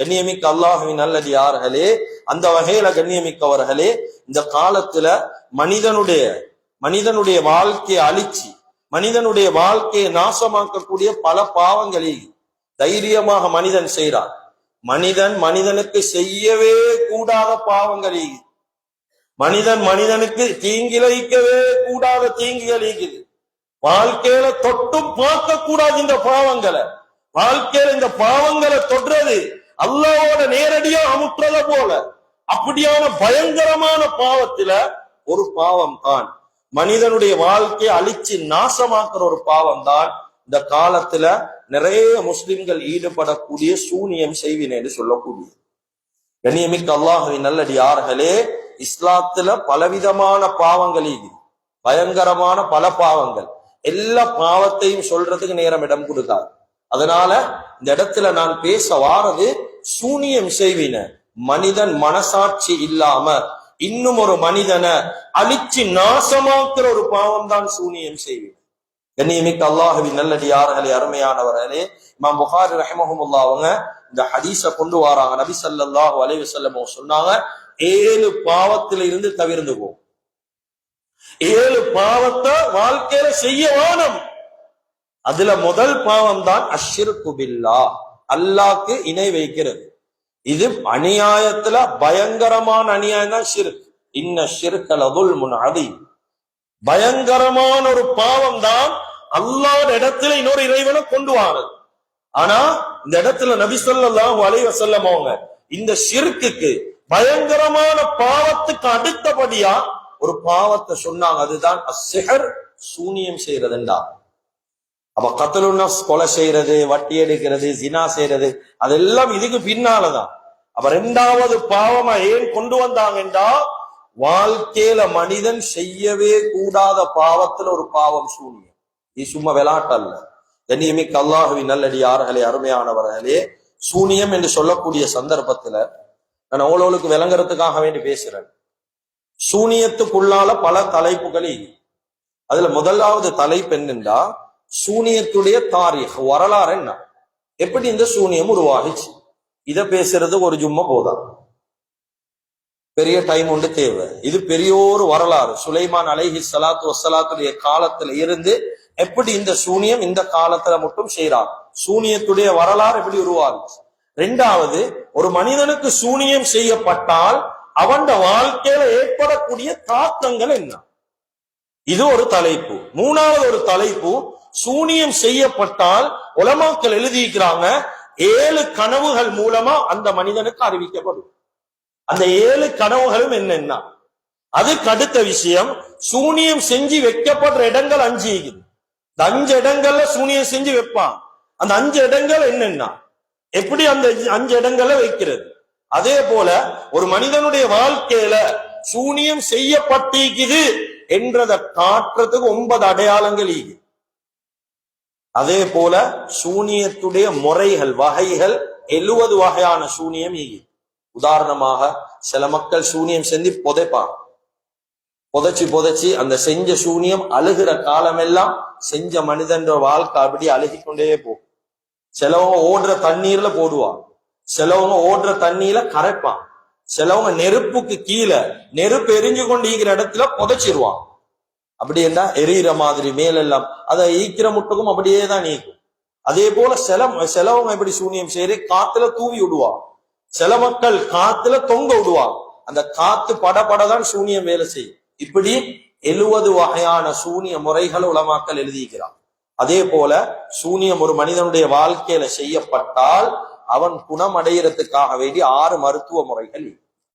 கண்ணியமிக்க அல்லாஹுவின் நல்லது யார்களே அந்த வகையில கண்ணியமிக்கவர்களே இந்த காலத்துல மனிதனுடைய மனிதனுடைய வாழ்க்கையை அழிச்சு மனிதனுடைய வாழ்க்கையை நாசமாக்கக்கூடிய பல பாவங்களில் தைரியமாக மனிதன் செய்கிறான். மனிதன் மனிதனுக்கு செய்யவே கூடாத பாவங்களில் மனிதன் மனிதனுக்கு தீங்கிழைக்கவே கூடாத தீங்குகள் இருக்குது வாழ்க்கையில தொட்டும் பார்க்க கூடாது இந்த பாவங்களை. வாழ்க்கையில இந்த பாவங்களை தொடுறது அல்லாவோட நேரடியா அமுற்றத போல. அப்படியான பயங்கரமான பாவத்துல ஒரு பாவம் தான் மனிதனுடைய வாழ்க்கையை அழிச்சு நாசமாக்குற ஒரு பாவம் தான் இந்த காலத்துல நிறைய முஸ்லிம்கள் ஈடுபடக்கூடிய சூனியம் செய்வினை என்று சொல்லக்கூடிய கண்ணியமிக்க அல்லாஹுவின் நல்லடியார்களே இஸ்லாத்துல பலவிதமான பாவங்கள் இது. பயங்கரமான பல பாவங்கள். எல்லா பாவத்தையும் சொல்றதுக்கு நேரம் இடம் கொடுக்காது அதனால இந்த இடத்துல நான் பேச வாரது சூனியம் செய்வின மனிதன் மனசாட்சி இல்லாம இன்னும் ஒரு மனிதனை அழிச்சு நாசமாக்குற ஒரு பாவம் தான் சூனியம் செய்வின. கண்ணியமிக்க அல்லாஹுவின் நல்லடியார்களே அருமையானவர்களே இமாம் புகாரி ரஹமஹமுல்லா அவங்க இந்த ஹதீஸ கொண்டு வராங்க. நபி சல்லாஹு அலைஹி செல்லமோ சொன்னாங்க ஏழு பாவத்தில இருந்து தவிர்ந்து ஏழு பாவத்தை வாழ்க்கையில செய்ய வேணும். அதுல முதல் பாவம் தான் அஷ்ஷிருக்கு பில்லா. அல்லாக்கு இணை வைக்கிறது. இது அநியாயத்துல பயங்கரமான அநியாயம் தான் ஷிர்க். இன்ன ஷிர்கல் அதுல் முன் பயங்கரமான ஒரு பாவம் தான் அல்லாஹ் இடத்துல இன்னொரு இறைவனை கொண்டு வாரது ஆனா இந்த இடத்துல நபி சொல்லலாம் அலைஹி வஸல்லம் அவங்க இந்த ஷிர்க்குக்கு பயங்கரமான பாவத்துக்கு அடுத்தபடியா ஒரு பாவத்தை சொன்னாங்க. அதுதான் அசிகர் சூனியம் செய்யறதுண்டா அப்ப கத்தலுன்னஸ் கொலை செய்யறது வட்டி எடுக்கிறது சினா செய்யறது அதெல்லாம் இதுக்கு பின்னாலதான். அப்ப ரெண்டாவது பாவமா ஏன் கொண்டு வந்தாங்கன்றா வாழ்க்கையில மனிதன் செய்யவே கூடாத பாவத்துல ஒரு பாவம் சூனியம். இது சும்மா விளையாட்டல்ல. கண்ணியமிக்க அல்லாஹுவின் நல்லடியார்களே அருமையானவர்களே சூனியம் என்று சொல்லக்கூடிய சந்தர்ப்பத்துல நான் அவ்வளவுக்கு விளங்குறதுக்காக வேண்டி பேசுறேன். சூனியத்துக்குள்ளால பல தலைப்புகள் அதுல முதலாவது தலைப்பு என்னென்றா சூனியத்துடைய தாரீக் வரலாறு என்ன? எப்படி இந்த சூனியம் உருவாகிச்சு? இத பேசுறது ஒரு ஜும்மா போதா பெரிய டைம் உண்டு தேவை. இது பெரிய ஒரு வரலாறு. சுலைமான் அலைஹி சலாத்து வசலாத்துடைய காலத்துல இருந்து எப்படி இந்த சூனியம் இந்த காலத்துல மட்டும் செய்யறார் சூனியத்துடைய வரலாறு எப்படி உருவாகுச்சு? ரெண்டாவது ஒரு மனிதனுக்கு சூனியம் செய்யப்பட்டால் அவன் வாழ்க்கையில ஏற்படக்கூடிய தாக்கங்கள் என்ன? இது ஒரு தலைப்பு. மூணாவது ஒரு தலைப்பு சூனியம் செய்யப்பட்டால் உலமாக்கள் எழுதியிருக்கிறாங்க ஏழு கனவுகள் மூலமா அந்த மனிதனுக்கு அறிவிக்கப்படும். அந்த ஏழு கனவுகளும் என்னென்ன அதுக்கு அடுத்த விஷயம் சூனியம் செஞ்சு வைக்கப்படுற இடங்கள் அஞ்சு இருக்குது இந்த அஞ்சு இடங்கள்ல சூனியம் செஞ்சு வைப்பான். அந்த அஞ்சு இடங்கள் என்னென்ன எப்படி அந்த அஞ்சு இடங்கள்ல வைக்கிறது? அதே போல ஒரு மனிதனுடைய வாழ்க்கையில சூனியம் செய்யப்பட்டிருக்குது என்றதை காட்டுறதுக்கு ஒன்பது அடையாளங்கள் இருக்குது அதே போல சூனியத்துடைய முறைகள் வகைகள் எழுவது வகையான சூனியம் ஈகி உதாரணமாக சில மக்கள் சூனியம் செஞ்சு புதைப்பாங்க. புதைச்சு புதைச்சு அந்த செஞ்ச சூனியம் அழுகிற காலமெல்லாம் செஞ்ச மனிதன்ற வாழ்க்கை அப்படி அழுகி கொண்டே போகும். சிலவங்க ஓடுற தண்ணீர்ல போடுவாங்க. சிலவங்க ஓடுற தண்ணியில கரைப்பான் சிலவங்க நெருப்புக்கு கீழே நெருப்பு எரிஞ்சு கொண்டு இருக்கிற இடத்துல புதைச்சிருவான் அப்படி இருந்தா எரியிற மாதிரி மேலெல்லாம். அதை ஈக்கிற முட்டுக்கும் அப்படியே தான் நீக்கும். அதே போல செலம் செலவம் எப்படி சூனியம் செய்யறே காத்துல தூவி விடுவா. சில மக்கள் காத்துல தொங்க விடுவாங்க அந்த காத்து படபடதான் சூனியம் வேலை செய்யும். இப்படி எழுவது வகையான சூனிய முறைகள் உலமாக்கல் எழுதியிருக்கிறான் அதே போல சூனியம் ஒரு மனிதனுடைய வாழ்க்கையில செய்யப்பட்டால் அவன் குணம் அடைகிறதுக்காக வேண்டி ஆறு மருத்துவ முறைகள்